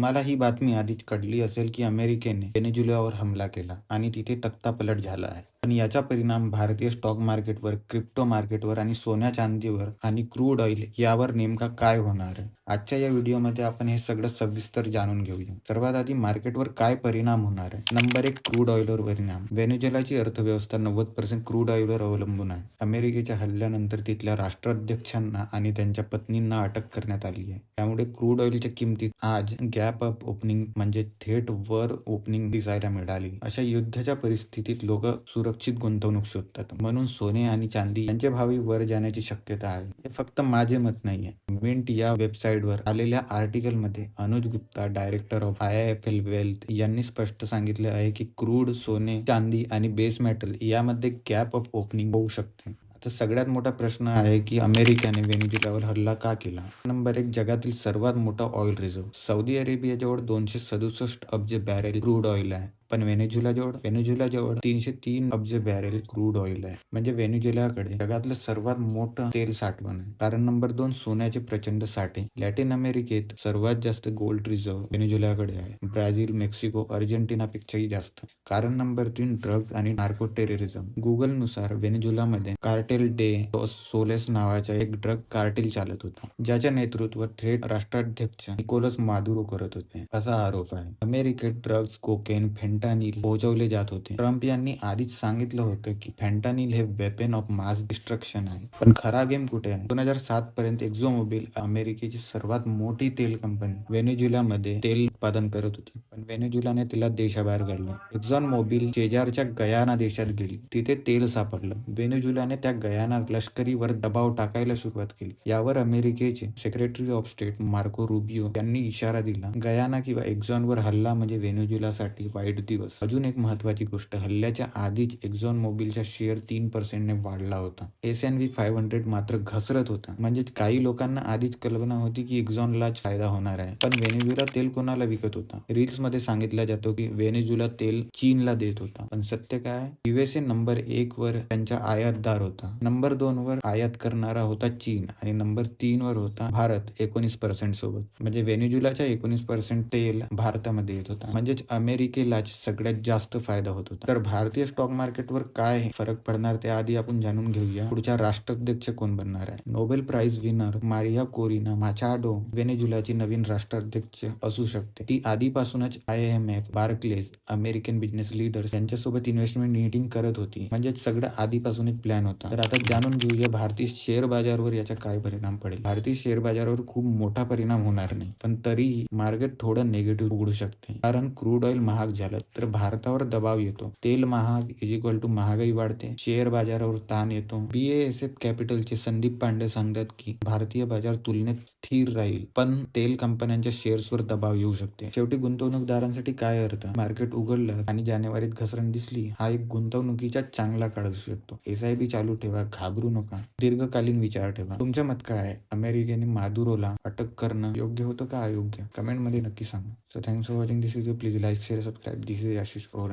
तुम्हाला ही बातमी आधीच कळली असेल की अमेरिकेने व्हेनेझुएलावर हमला केला आणि तिथे तख्तापलट झाला आहे. पण याचा परिणाम भारतीय स्टॉक मार्केटवर क्रिप्टो मार्केटवर आणि सोन्या चांदीवर आणि क्रूड ऑइल यावर नेमका काय होणार आहे? आजच्या या व्हिडिओमध्ये आपण हे सगळं सविस्तर जाणून घेऊया. सर्वात आधी मार्केटवर काय परिणाम होणार आहे? नंबर एक क्रूड ऑइलवर परिणाम. व्हेनेझुएलाची अर्थव्यवस्था नव्वद पर्सेंट क्रूड ऑइलवर अवलंबून आहे. अमेरिकेच्या हल्ल्यानंतर तिथल्या राष्ट्राध्यक्षांना आणि त्यांच्या पत्नींना अटक करण्यात आली आहे. त्यामुळे क्रूड ऑइलच्या किमतीत आज गॅप अप ओपनिंग म्हणजे थेट वर ओपनिंग दिसायला मिळाली. अशा युद्धाच्या परिस्थितीत लोक सुरक्षित गुंतवणूक शोधतात. म्हणून सोने आणि चांदी यांचे भावी वर जाण्याची शक्यता आहे. हे फक्त माझे मत नाहीये. मिंट या वेबसाईटवर आलेल्या आर्टिकलमध्ये Anuj Gupta director of I F L wealth यांनी स्पष्ट सांगितले आहे की क्रूड सोने चांदी आणि बेस मेटल यामध्ये गॅप ऑफ ओपनिंग होऊ शकते. आता सगळ्यात मोठा प्रश्न आहे की अमेरिकेने व्हेनेझुएलावर हल्ला का केला? नंबर एक जगातील सर्वात मोठा ऑइल रिझर्व सौदी अरेबियाजवळ दोनशे सदुसष्ट अब्ज बॅरेल क्रूड ऑइल आहे. पण व्हेनेझुला जवळ व्हेनेझुला जवळ तीनशे तीन अब्ज बॅरेल क्रूड ऑइल आहे. म्हणजे व्हेनेझुलाकडे जगातलं सर्वात मोठं तेल साठवण आहे. कारण नंबर दोन सोन्याचे प्रचंड साठे. लॅटिन अमेरिकेत सर्वात जास्त गोल्ड रिझर्व व्हेनेझुलाकडे आहे. ब्राझील मेक्सिको अर्जेंटिना पेक्षाही जास्त. कारण नंबर तीन ड्रग्ज आणि नार्को टेररिझम गुगलनुसार व्हेनेझुएलामध्ये कार्टेल डे सोलेस नावाचा एक ड्रग कार्टेल चालत होता. ज्याच्या नेतृत्व थेट राष्ट्राध्यक्ष निकोलस मादुरो करत होते. असा आरोप आहे. अमेरिकेत ड्रग्ज कोकेन फेंटानिल पोहोचवले जात होते. ट्रम्प यांनी आधीच सांगितलं होतं की फेंटानिल हे वेपन ऑफ मास डिस्ट्रक्शन आहे. पण खरा गेम कुठे आहे? दोन हजार सात पर्यंत एक्झो मोबिल अमेरिकेची सर्वात मोठी तेल कंपनी व्हेनेझुएलामध्ये तेल उत्पादन करत होती. पण व्हेनेझुएलाने तिला देशाबाहेर काढलं. एक्झॉन मोबिल शेजारच्या गयाना देशात गेली. तिथे तेल सापडलं. वेनेजुलाने त्या गयाना लष्करीवर दबाव टाकायला सुरुवात केली. यावर अमेरिकेचे secretary of state Marco Rubio यांनी इशारा दिला. गयाना किंवा एक्झॉनवर हल्ला म्हणजे व्हेनेझुएलासाठी वाईट दिवस. अजून एक महत्वाची गोष्ट हल्ल्याच्या आधीच एक्झॉन मोबिलचा शेअर तीन पर्सेंटने वाढला होता. S N V five hundred मात्र घसरत होता. म्हणजेच काही लोकांना आधीच कल्पना होती की एक्झॉनलाच फायदा होणार आहे. पण व्हेनेझुएला तेल कोणाला विकत होता? रील्समध्ये सांगितलं जातो की व्हेनेझुएला तेल चीनला देत होता. पण सत्य काय? युएसए नंबर एक वर त्यांचा आयातदार होता. नंबर दोन वर आयात करणारा होता चीन आणि नंबर तीन वर होता भारत एकोणीस पर्सेंट सोबत. म्हणजे व्हेनेझुएलाच्या एकोणीस पर्सेंट तेल भारतामध्ये येत होता. म्हणजेच अमेरिकेलाच सगळ्यात जास्त फायदा होत होता. तर भारतीय स्टॉक मार्केटवर काय फरक पडणार ते आधी आपण जाणून घेऊया. पुढच्या राष्ट्राध्यक्ष कोण बनणार आहे? Nobel prize winner Maria Corina Machado व्हेनेझुएलाची नवीन राष्ट्राध्यक्ष असू शकते. ती आधीपासूनच I M F Barclays American business leaders यांच्यासोबत इन्व्हेस्टमेंट मीटिंग करत होती. म्हणजे सगळं आधीपासूनच प्लॅन होता. तर आता जाणून घेऊया भारतीय शेअर बाजारवर याचा काय परिणाम पडेल. भारतीय शेअर बाजारावर खूप मोठा परिणाम होणार नाही. पण तरीही मार्केट थोडं निगेटिव्ह उघडू शकते. कारण क्रूड ऑइल महाग झालं तर भारतावर दबाव येतो. तेल महाग इज इक्वल टू महागाई वाढते. शेअर बाजारावर ताण येतो. बी एस एफ कॅपिटलचे संदीप पांडे सांगतात की भारतीय बाजार तुलनेत स्थिर राहील पण तेल कंपन्यांच्या शेअर्सवर दबाव येऊ शकते. शेवटी गुंतवणूकदारांसाठी काय अर्थ? मार्केट उघडलं आणि जानेवारीत घसरण दिसली हा एक गुंतवणुकीचा चांगला काळ असू शकतो. एस आय चालू ठेवा घाबरू नका. दीर्घकालीन विचार ठेवा. तुमचं मत काय आहे? अमेरिकेने मादुरोला अटक करणं योग्य होतं का अयोग्य? कमेंटमध्ये नक्की सांगा. So thanks for watching this video please like share subscribe this is Ashish over